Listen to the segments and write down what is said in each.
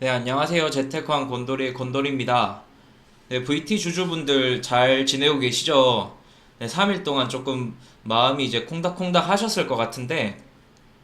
네, 안녕하세요. 재테크왕 곤돌이의 곤돌입니다. 네, VT 주주분들 잘 지내고 계시죠? 네, 3일 동안 조금 마음이 이제 콩닥콩닥 하셨을 것 같은데,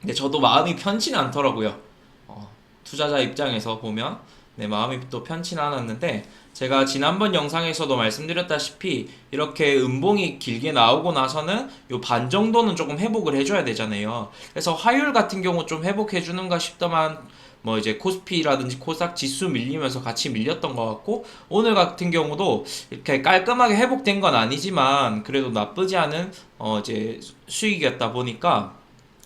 네, 저도 마음이 편치는 않더라고요. 어, 투자자 입장에서 보면, 네, 마음이 또 편치는 않았는데, 제가 지난번 영상에서도 말씀드렸다시피, 이렇게 음봉이 길게 나오고 나서는 요 반 정도는 조금 회복을 해줘야 되잖아요. 그래서 화요일 같은 경우 좀 회복해주는가 싶더만, 뭐 이제 코스피라든지 코스닥 지수 밀리면서 같이 밀렸던 것 같고 오늘 같은 경우도 이렇게 깔끔하게 회복된 건 아니지만 그래도 나쁘지 않은 어 이제 수익이었다 보니까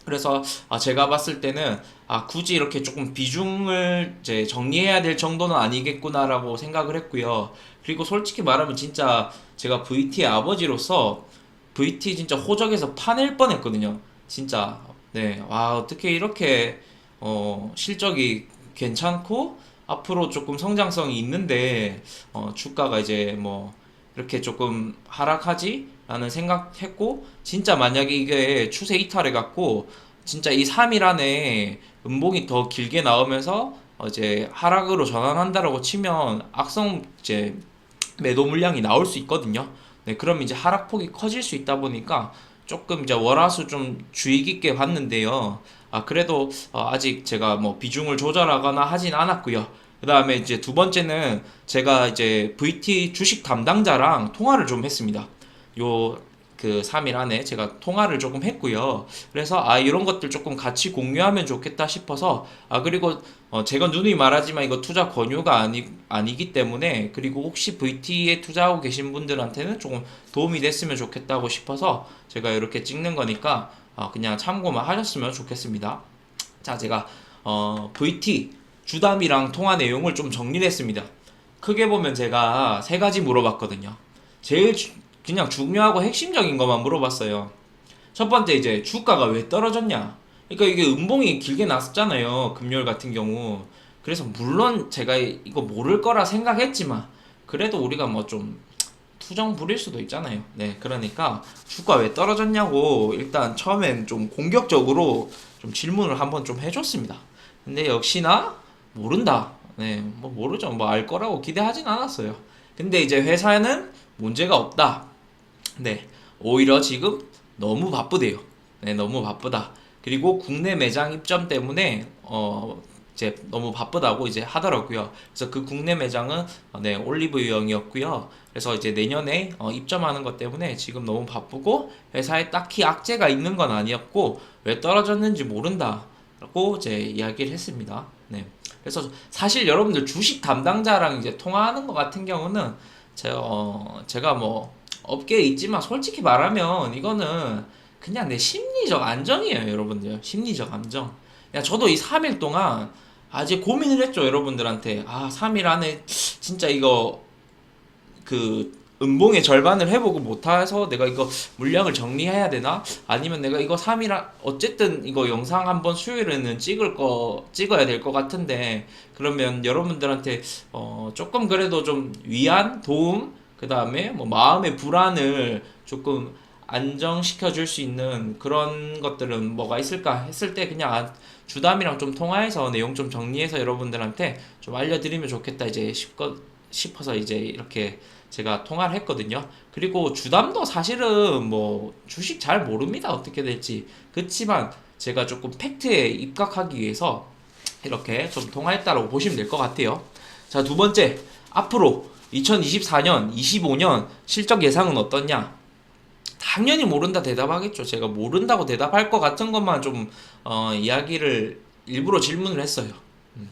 그래서 아 제가 봤을 때는 아 굳이 이렇게 조금 비중을 이제 정리해야 될 정도는 아니겠구나라고 생각을 했고요. 그리고 솔직히 말하면 진짜 제가 VT의 아버지로서 VT 진짜 호적에서 파낼 뻔했거든요. 진짜 네. 와 어떻게 이렇게 어, 실적이 괜찮고 앞으로 조금 성장성이 있는데 어, 주가가 이제 뭐 이렇게 조금 하락하지? 라는 생각했고 진짜 만약에 이게 추세 이탈해 갖고 진짜 이 3일 안에 음봉이 더 길게 나오면서 어, 이제 하락으로 전환한다라고 치면 악성 이제 매도 물량이 나올 수 있거든요. 네, 그럼 이제 하락폭이 커질 수 있다 보니까 조금 이제 월화수 좀 주의 깊게 봤는데요. 아, 그래도 어, 아직 제가 뭐 비중을 조절하거나 하진 않았고요. 그 다음에 이제 두 번째는 제가 이제 VT 주식 담당자랑 통화를 좀 했습니다. 요 그 3일 안에 제가 통화를 조금 했고요. 그래서 아 이런 것들 조금 같이 공유하면 좋겠다 싶어서 아 그리고 어 제가 누누이 말하지만 이거 투자 권유가 아니 아니기 때문에 그리고 혹시 VT에 투자하고 계신 분들한테는 조금 도움이 됐으면 좋겠다고 싶어서 제가 이렇게 찍는 거니까 어 그냥 참고만 하셨으면 좋겠습니다. 자 제가 어 VT 주담이랑 통화 내용을 좀 정리를 했습니다. 크게 보면 제가 세 가지 물어봤거든요. 제일 주- 그냥 중요하고 핵심적인 것만 물어봤어요. 첫 번째 이제 주가가 왜 떨어졌냐? 그러니까 이게 음봉이 길게 났었잖아요. 금요일 같은 경우. 그래서 물론 제가 이거 모를 거라 생각했지만 그래도 우리가 뭐 좀 투정 부릴 수도 있잖아요. 네, 그러니까 주가 왜 떨어졌냐고 일단 처음엔 좀 공격적으로 좀 질문을 한번 좀 해줬습니다. 근데 역시나 모른다. 네, 뭐 모르죠. 뭐 알 거라고 기대하진 않았어요. 근데 이제 회사는 문제가 없다. 네, 오히려 지금 너무 바쁘대요. 네, 너무 바쁘다. 그리고 국내 매장 입점 때문에 어 이제 너무 바쁘다고 이제 하더라고요. 그래서 그 국내 매장은 어, 네 올리브영이었고요. 그래서 이제 내년에 어, 입점하는 것 때문에 지금 너무 바쁘고 회사에 딱히 악재가 있는 건 아니었고 왜 떨어졌는지 모른다라고 이제 이야기를 했습니다. 네. 그래서 사실 여러분들 주식 담당자랑 이제 통화하는 것 같은 경우는 제가 어, 제가 뭐 업계에 있지만 솔직히 말하면 이거는 그냥 내 심리적 안정이에요, 여러분들. 심리적 안정. 야, 저도 이 3일 동안 아직 고민을 했죠, 여러분들한테. 아, 3일 안에 진짜 이거 그 음봉의 절반을 회복을 못해서 내가 이거 물량을 정리해야 되나? 아니면 내가 이거 3일 안- 어쨌든 이거 영상 한번 수요일에는 찍을 거 찍어야 될 것 같은데 그러면 여러분들한테 어 조금 그래도 좀 위안, 도움, 그 다음에 뭐 마음의 불안을 조금 안정시켜 줄 수 있는 그런 것들은 뭐가 있을까 했을 때 그냥 아, 주담이랑 좀 통화해서 내용 좀 정리해서 여러분들한테 좀 알려드리면 좋겠다 이제 싶거, 싶어서 이제 이렇게 제가 통화를 했거든요. 그리고 주담도 사실은 뭐 주식 잘 모릅니다. 어떻게 될지. 그렇지만 제가 조금 팩트에 입각하기 위해서 이렇게 좀 통화했다라고 보시면 될 것 같아요. 자, 두 번째. 앞으로 2024년, 25년 실적 예상은 어떻냐? 당연히 모른다 대답하겠죠. 제가 모른다고 대답할 것 같은 것만 좀 어, 이야기를 일부러 질문을 했어요. 음.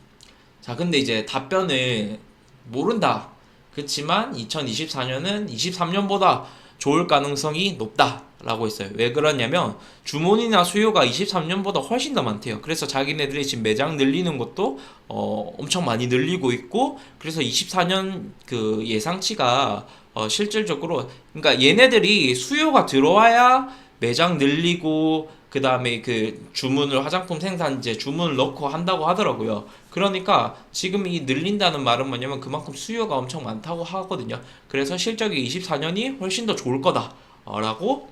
자, 근데 이제 답변을 모른다. 그렇지만 2024년은 23년보다 좋을 가능성이 높다 라고 했어요. 왜 그러냐면 주문이나 수요가 23년보다 훨씬 더 많대요. 그래서 자기네들이 지금 매장 늘리는 것도 어, 엄청 많이 늘리고 있고 그래서 24년 그 예상치가 어, 실질적으로 그러니까 얘네들이 수요가 들어와야 매장 늘리고 그 다음에 그 주문을 화장품 생산제 주문을 넣고 한다고 하더라고요. 그러니까 지금 이 늘린다는 말은 뭐냐면 그만큼 수요가 엄청 많다고 하거든요. 그래서 실적이 24년이 훨씬 더 좋을 거다라고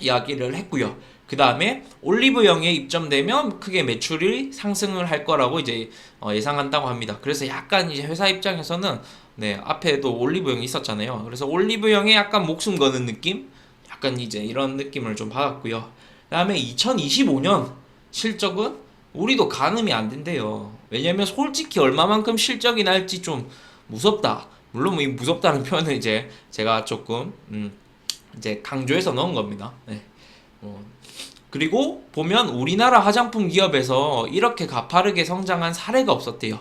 이야기를 했고요. 그 다음에 올리브영에 입점되면 크게 매출이 상승을 할 거라고 이제 어, 예상한다고 합니다. 그래서 약간 이제 회사 입장에서는 네 앞에도 올리브영이 있었잖아요. 그래서 올리브영에 약간 목숨 거는 느낌, 약간 이제 이런 느낌을 좀 받았고요. 그다음에 2025년 실적은 우리도 가늠이 안 된대요. 왜냐면 솔직히 얼마만큼 실적이 날지 좀 무섭다. 물론 뭐이 무섭다는 표현은 이제 제가 조금 음 이제 강조해서 넣은 겁니다. 네. 어, 그리고 보면 우리나라 화장품 기업에서 이렇게 가파르게 성장한 사례가 없었대요.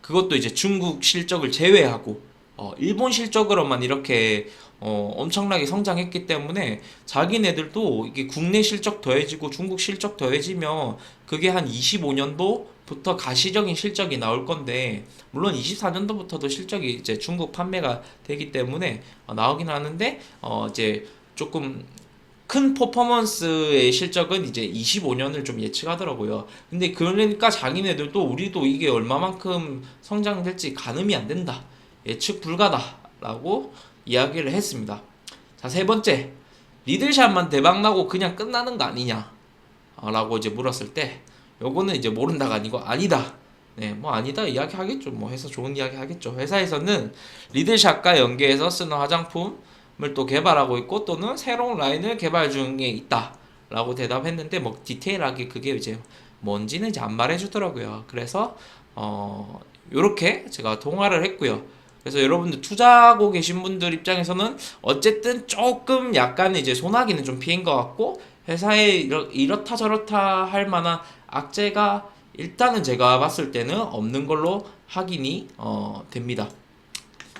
그것도 이제 중국 실적을 제외하고 어, 일본 실적으로만 이렇게 어, 엄청나게 성장했기 때문에 자기네들도 이게 국내 실적 더해지고 중국 실적 더해지면 그게 한 25년도부터 가시적인 실적이 나올 건데 물론 24년도부터도 실적이 이제 중국 판매가 되기 때문에 어, 나오긴 하는데 어, 이제 조금 큰 퍼포먼스의 실적은 이제 25년을 좀 예측하더라고요. 근데 그러니까 자기네들도 우리도 이게 얼마만큼 성장될지 가늠이 안 된다. 예측 불가다라고 이야기를 했습니다. 자, 세 번째. 리들샷만 대박나고 그냥 끝나는 거 아니냐? 아, 라고 이제 물었을 때, 요거는 이제 모른다가 아니고 아니다. 네, 뭐 아니다 이야기 하겠죠. 뭐 해서 좋은 이야기 하겠죠. 회사에서는 리들샷과 연계해서 쓰는 화장품을 또 개발하고 있고 또는 새로운 라인을 개발 중에 있다 라고 대답했는데 뭐 디테일하게 그게 이제 뭔지는 이제 안 말해 주더라고요. 그래서 어 요렇게 제가 통화를 했고요. 그래서 여러분들 투자하고 계신 분들 입장에서는 어쨌든 조금 약간 이제 소나기는 좀 피한 것 같고 회사에 이렇, 이렇다 저렇다 할 만한 악재가 일단은 제가 봤을 때는 없는 걸로 확인이 어, 됩니다.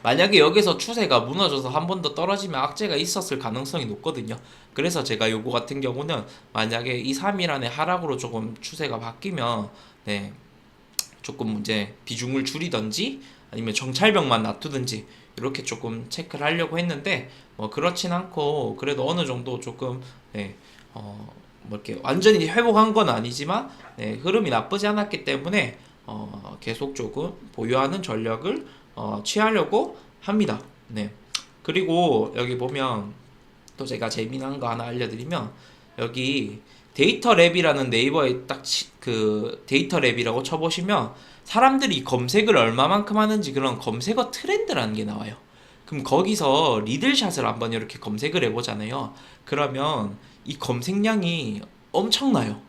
만약에 여기서 추세가 무너져서 한 번 더 떨어지면 악재가 있었을 가능성이 높거든요. 그래서 제가 요거 같은 경우는 만약에 이 3일 안에 하락으로 조금 추세가 바뀌면 네 조금 이제 비중을 줄이던지 아니면 정찰병만 놔두든지 이렇게 조금 체크를 하려고 했는데 뭐 그렇진 않고 그래도 어느 정도 조금 네, 어, 뭐 이렇게 완전히 회복한 건 아니지만 네, 흐름이 나쁘지 않았기 때문에 어, 계속 조금 보유하는 전략을 어, 취하려고 합니다. 네. 그리고 여기 보면 또 제가 재미난 거 하나 알려드리면 여기 데이터 랩이라는 네이버에 딱 그 데이터 랩이라고 쳐보시면 사람들이 검색을 얼마만큼 하는지 그런 검색어 트렌드라는 게 나와요. 그럼 거기서 리들샷을 한번 이렇게 검색을 해보잖아요. 그러면 이 검색량이 엄청나요.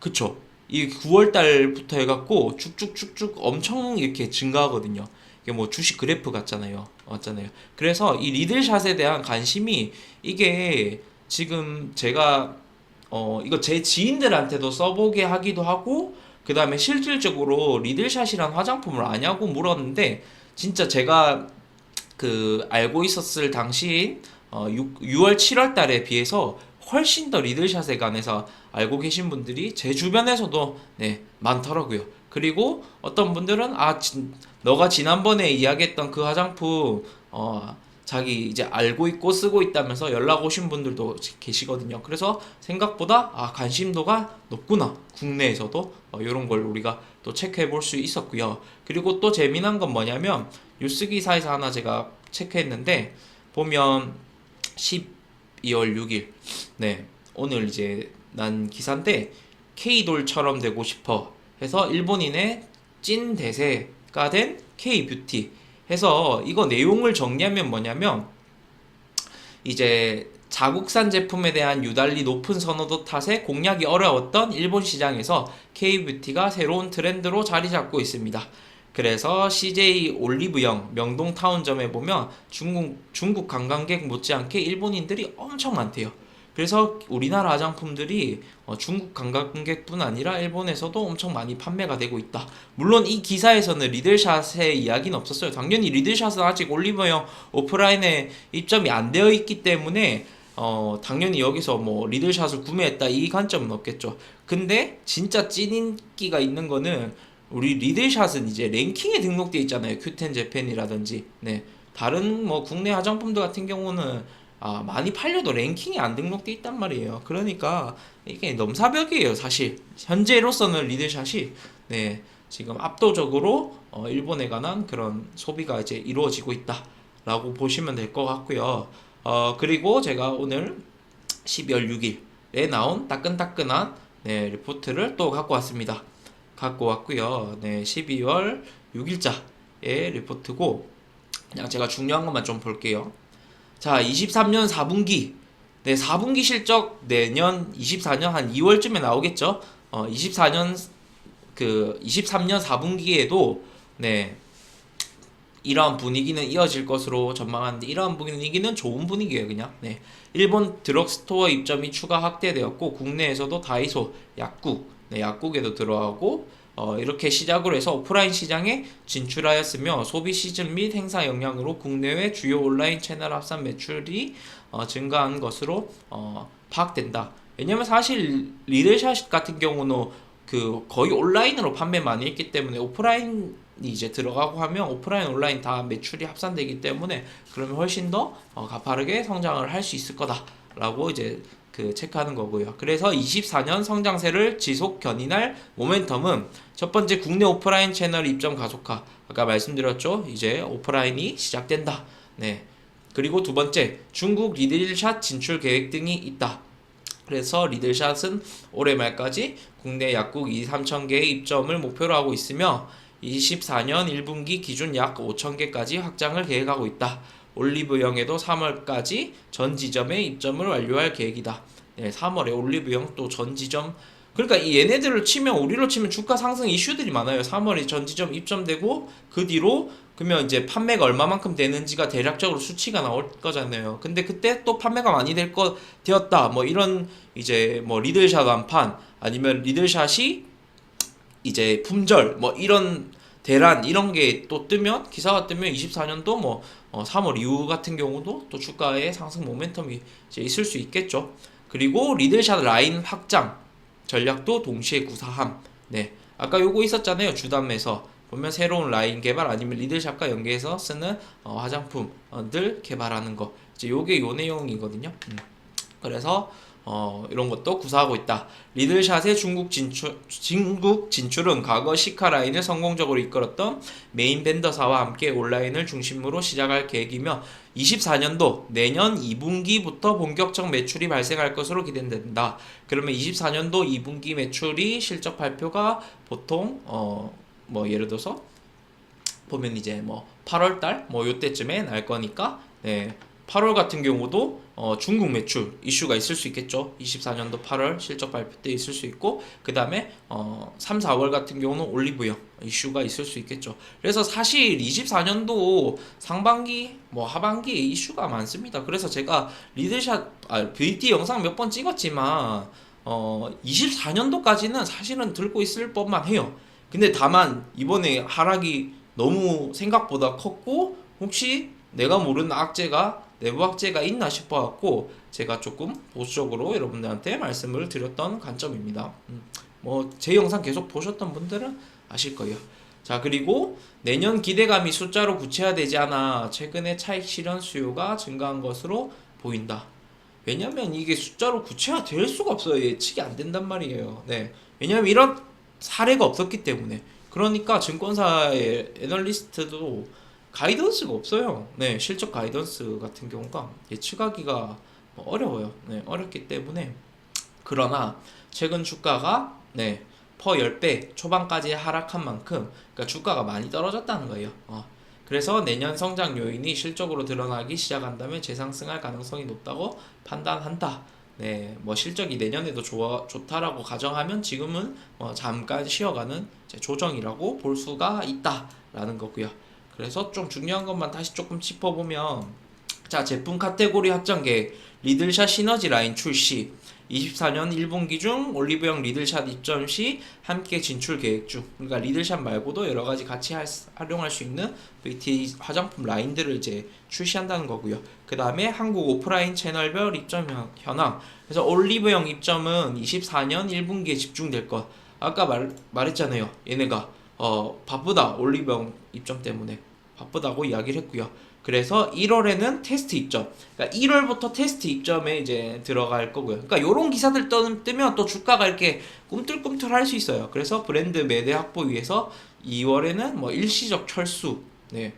그쵸? 이 9월 달부터 해갖고 쭉쭉쭉쭉 엄청 이렇게 증가하거든요. 이게 뭐 주식 그래프 같잖아요. 맞잖아요. 그래서 이 리들샷에 대한 관심이 이게 지금 제가 어 이거 제 지인들한테도 써보게 하기도 하고 그 다음에 실질적으로 리들샷이란 화장품을 아냐고 물었는데 진짜 제가 그 알고 있었을 당시인 어 6, 6월 7월 달에 비해서 훨씬 더 리들샷에 관해서 알고 계신 분들이 제 주변에서도 네 많더라고요. 그리고 어떤 분들은 아 진, 너가 지난번에 이야기했던 그 화장품 어 자기 이제 알고 있고 쓰고 있다면서 연락 오신 분들도 계시거든요. 그래서 생각보다 아 관심도가 높구나 국내에서도 어, 이런 걸 우리가 또 체크해 볼 수 있었고요. 그리고 또 재미난 건 뭐냐면 뉴스 기사에서 하나 제가 체크했는데 보면 12월 6일 네 오늘 이제 난 기사인데 K돌처럼 되고 싶어 해서 일본인의 찐 대세가 된 K뷰티 해서 이거 내용을 정리하면 뭐냐면 이제 자국산 제품에 대한 유달리 높은 선호도 탓에 공략이 어려웠던 일본 시장에서 K뷰티가 새로운 트렌드로 자리 잡고 있습니다. 그래서 CJ 올리브영 명동타운점에 보면 중국, 중국 관광객 못지않게 일본인들이 엄청 많대요. 그래서 우리나라 화장품들이 어, 중국 관광객뿐 아니라 일본에서도 엄청 많이 판매가 되고 있다. 물론 이 기사에서는 리들샷의 이야기는 없었어요. 당연히 리들샷은 아직 올리버영 오프라인에 입점이 안 되어 있기 때문에 어, 당연히 여기서 뭐 리들샷을 구매했다 이 관점은 없겠죠. 근데 진짜 찐 인기가 있는 거는 우리 리들샷은 이제 랭킹에 등록돼 있잖아요. 큐텐 재팬이라든지 네. 다른 뭐 국내 화장품들 같은 경우는 아, 많이 팔려도 랭킹이 안 등록돼 있단 말이에요. 그러니까 이게 넘사벽이에요, 사실. 현재로서는 리들샷이 네, 지금 압도적으로 어, 일본에 관한 그런 소비가 이제 이루어지고 있다라고 보시면 될 것 같고요. 어, 그리고 제가 오늘 12월 6일 나온 따끈따끈한 네, 리포트를 또 갖고 왔습니다. 갖고 왔고요. 네, 12월 6일자의 리포트고 그냥 제가 중요한 것만 좀 볼게요. 자, 23년 4분기 네, 4분기 실적 내년 24년 한 2월쯤에 나오겠죠. 어, 24년 그 23년 4분기에도 네. 이러한 분위기는 이어질 것으로 전망하는데 이러한 분위기는 좋은 분위기예요 그냥 네. 일본 드럭스토어 입점이 추가 확대되었고 국내에서도 다이소 약국 네, 약국에도 들어가고 어, 이렇게 시작으로 해서 오프라인 시장에 진출하였으며 소비 시즌 및 행사 영향으로 국내외 주요 온라인 채널 합산 매출이 어, 증가한 것으로 어, 파악된다. 왜냐면 사실 리들샷 같은 경우는 그 거의 온라인으로 판매 많이 했기 때문에 오프라인이 이제 들어가고 하면 오프라인 온라인 다 매출이 합산되기 때문에 그러면 훨씬 더 어, 가파르게 성장을 할 수 있을 거다라고 이제 그 체크하는 거고요. 그래서 24년 성장세를 지속 견인할 모멘텀은 첫 번째 국내 오프라인 채널 입점 가속화. 아까 말씀드렸죠. 이제 오프라인이 시작된다. 네. 그리고 두 번째 중국 리들샷 진출 계획 등이 있다. 그래서 리들샷은 올해 말까지 국내 약국 2, 3천 개의 입점을 목표로 하고 있으며 24년 1분기 기준 약 5천 개까지 확장을 계획하고 있다. 올리브영에도 3월까지 전 지점에 입점을 완료할 계획이다. 네, 3월에 올리브영 또 전 지점 그러니까 이 얘네들을 치면 우리로 치면 주가 상승 이슈들이 많아요. 3월에 전 지점 입점되고 그 뒤로 그러면 이제 판매가 얼마만큼 되는지가 대략적으로 수치가 나올 거잖아요. 근데 그때 또 판매가 많이 될 거 되었다. 뭐 이런 이제 뭐 리들샷 완판 아니면 리들샷이 이제 품절 뭐 이런 대란 이런 게 또 뜨면 기사가 뜨면 24년도 뭐 어, 3월 이후 같은 경우도 또 주가의 상승 모멘텀이 이제 있을 수 있겠죠. 그리고 리들샷 라인 확장 전략도 동시에 구사함. 네. 아까 요거 있었잖아요. 주담에서 보면 새로운 라인 개발 아니면 리들샷과 연계해서 쓰는 어, 화장품들 개발하는 거. 이제 요게 요 내용이거든요. 음. 그래서 어, 이런 것도 구사하고 있다. 리들샷의 중국 진출, 중국 진출은 과거 시카 라인을 성공적으로 이끌었던 메인 벤더사와 함께 온라인을 중심으로 시작할 계획이며 24년도 내년 2분기부터 본격적 매출이 발생할 것으로 기대된다. 그러면 24년도 2분기 매출이 실적 발표가 보통 어, 뭐 예를 들어서 보면 이제 뭐 8월 달 뭐 요때쯤에 날 거니까 네. 8월 같은 경우도 어, 중국 매출 이슈가 있을 수 있겠죠. 24년도 8월 실적 발표 때 있을 수 있고 그 다음에 어, 3, 4월 같은 경우는 올리브영 이슈가 있을 수 있겠죠. 그래서 사실 24년도 상반기 뭐 하반기에 이슈가 많습니다. 그래서 제가 리드샷 아, VT 영상 몇 번 찍었지만 어, 24년도까지는 사실은 들고 있을 법만 해요. 근데 다만 이번에 하락이 너무 생각보다 컸고 혹시 내가 모르는 악재가 내부 악재가 있나 싶어 갖고 제가 조금 보수적으로 여러분들한테 말씀을 드렸던 관점입니다. 음, 뭐제 영상 계속 보셨던 분들은 아실 거예요. 자 그리고 내년 기대감이 숫자로 구체화되지 않아 최근에 차익 실현 수요가 증가한 것으로 보인다. 왜냐면 이게 숫자로 구체화될 수가 없어요. 예측이 안 된단 말이에요. 네. 왜냐면 이런 사례가 없었기 때문에. 그러니까 증권사의 애널리스트도 가이던스가 없어요. 네, 실적 가이던스 같은 경우가 예측하기가 뭐 어려워요. 네, 어렵기 때문에 그러나 최근 주가가 네, 퍼 10배 초반까지 하락한 만큼 그러니까 주가가 많이 떨어졌다는 거예요. 어. 그래서 내년 성장 요인이 실적으로 드러나기 시작한다면 재상승할 가능성이 높다고 판단한다. 네, 뭐 실적이 내년에도 좋아 좋다라고 가정하면 지금은 뭐 잠깐 쉬어가는 조정이라고 볼 수가 있다라는 거고요. 그래서 좀 중요한 것만 다시 조금 짚어보면 자 제품 카테고리 확장 계획 리들샷 시너지 라인 출시 24년 1분기 중 올리브영 리들샷 입점 시 함께 진출 계획 중 그러니까 리들샷 말고도 여러 가지 같이 할, 활용할 수 있는 VT 화장품 라인들을 이제 출시한다는 거고요. 그 다음에 한국 오프라인 채널별 입점 현황 그래서 올리브영 입점은 24년 1분기에 집중될 것 아까 말, 말했잖아요. 얘네가 어, 바쁘다 올리브영 입점 때문에 바쁘다고 이야기를 했고요. 그래서 1월에는 테스트 입점. 그러니까 1월부터 테스트 입점에 이제 들어갈 거고요. 그러니까 이런 기사들 뜨면 또 주가가 이렇게 꿈틀꿈틀 할 수 있어요. 그래서 브랜드 매대 확보 위해서 2월에는 뭐 일시적 철수. 네.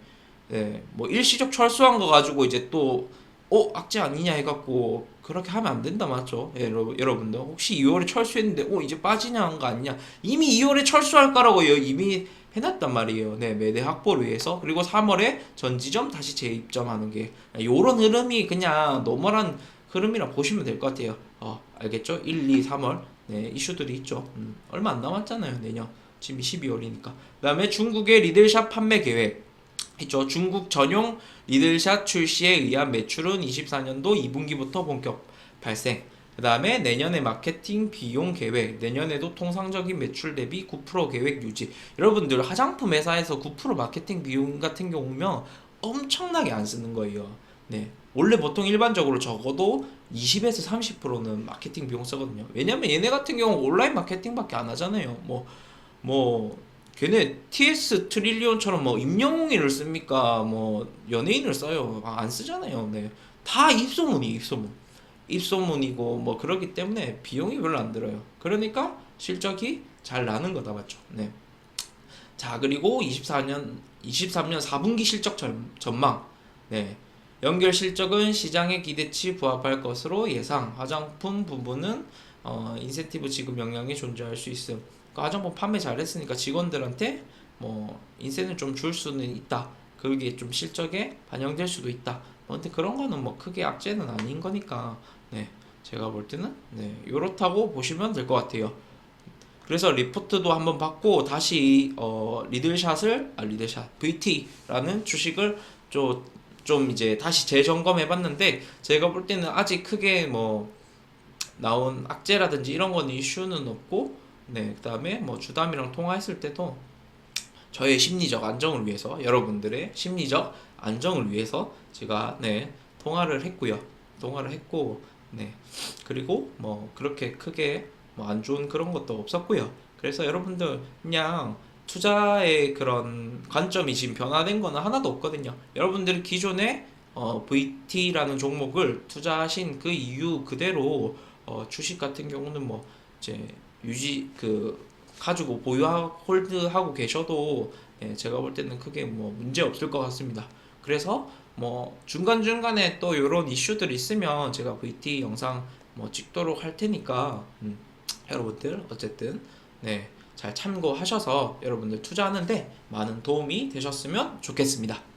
네. 뭐 일시적 철수한 거 가지고 이제 또 어 악재 아니냐 해갖고 그렇게 하면 안 된다 맞죠? 예, 여러분, 여러분들 혹시 2월에 철수했는데 어 이제 빠지냐 한 거 아니냐? 이미 2월에 철수할 거라고 요 이미 해놨단 말이에요. 네, 매대 확보를 위해서 그리고 3월에 전지점 다시 재입점하는 게 요런 흐름이 그냥 노멀한 흐름이라 보시면 될 것 같아요. 어 알겠죠? 1, 2, 3월 네 이슈들이 있죠. 음, 얼마 안 남았잖아요 내년 지금 12월이니까. 그다음에 중국의 리들샵 판매 계획 있죠. 중국 전용 리들샷 출시에 의한 매출은 24년도 2분기부터 본격 발생. 그 다음에 내년에 마케팅 비용 계획, 내년에도 통상적인 매출 대비 9% 계획 유지. 여러분들 화장품 회사에서 9% 마케팅 비용 같은 경우면 엄청나게 안 쓰는 거예요. 네. 원래 보통 일반적으로 적어도 20에서 30%는 마케팅 비용 쓰거든요. 왜냐면 얘네 같은 경우 온라인 마케팅밖에 안 하잖아요. 뭐, 뭐, 걔네 TS 트릴리온처럼 뭐 임영웅이를 씁니까? 뭐 연예인을 써요. 아, 안 쓰잖아요. 네. 다 입소문이 입소문. 입소문이고 뭐 그러기 때문에 비용이 별로 안 들어요. 그러니까 실적이 잘 나는 거다 맞죠? 네. 자, 그리고 24년 23년 4분기 실적 전, 전망. 네. 연결 실적은 시장의 기대치 부합할 것으로 예상. 화장품 부분은 어, 인센티브 지급 영향이 존재할 수 있음. 그 화장품 판매 잘했으니까 직원들한테 뭐 인센을 좀 줄 수는 있다. 그게 좀 실적에 반영될 수도 있다. 뭐 근데 그런 거는 뭐 크게 악재는 아닌 거니까 네 제가 볼 때는 네 요렇다고 보시면 될 것 같아요. 그래서 리포트도 한번 받고 다시 어 리들샷을 아 리들샷 VT라는 주식을 좀, 좀 이제 다시 재점검해 봤는데 제가 볼 때는 아직 크게 뭐 나온 악재라든지 이런 거는 이슈는 없고 네 그다음에 뭐 주담이랑 통화했을 때도 저의 심리적 안정을 위해서 여러분들의 심리적 안정을 위해서 제가 네 통화를 했고요. 통화를 했고 네. 그리고 뭐 그렇게 크게 뭐 안 좋은 그런 것도 없었고요. 그래서 여러분들 그냥 투자의 그런 관점이 지금 변화된 거는 하나도 없거든요. 여러분들이 기존에 어, VT라는 종목을 투자하신 그 이유 그대로 어, 주식 같은 경우는 뭐 이제 유지 그 가지고 보유하고 홀드하고 계셔도 예, 제가 볼 때는 크게 뭐 문제 없을 것 같습니다. 그래서 뭐 중간 중간에 또 이런 이슈들 있으면 제가 VT 영상 뭐 찍도록 할 테니까 음, 여러분들 어쨌든 네, 잘 참고하셔서 여러분들 투자하는데 많은 도움이 되셨으면 좋겠습니다.